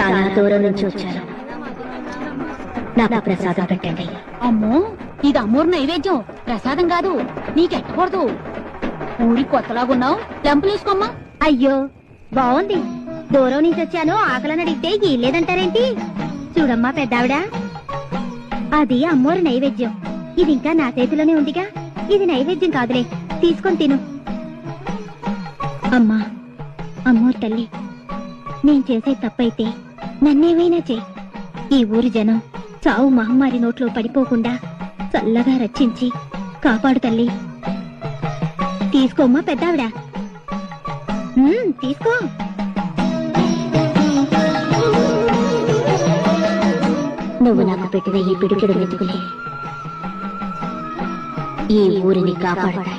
చాలా దూరం నుంచి వచ్చాను నాకు ప్రసాదం పెట్టండి. అమ్మో ఇది అమ్మోరు నైవేద్యం. ప్రసాదం కాదు నీకెట్టకూడదు ఊరి కొత్తలాగున్నావు లెంపలేసుకోమ్మా అయ్యో బాగుంది దూరం నుంచి వచ్చాను ఆకలని అడిగితే గీలేదంటారేంటి చూడమ్మా పెద్దావిడ. అది అమ్మోరు నైవేద్యం. ఇది ఇంకా నా చేతిలోనే ఉందిగా. ఇది నైవేద్యం కాదులే తీసుకొని తిను. అమ్మా అమ్మోరు తల్లి నేను చేసే తప్పైతే నన్నేమైనా చేయి. ఈ ఊరి జనం చావు మహమ్మారి నోట్లో పడిపోకుండా చల్లగా రక్షించి కాపాడు తల్లి. తీసుకోమ్మా పెద్దావిడ. తీసుకో. నువ్వు నాకు పెట్టిన ఈ పిడికిడు వెతుకులే. ఈ ఊరిని కాపాడతాయి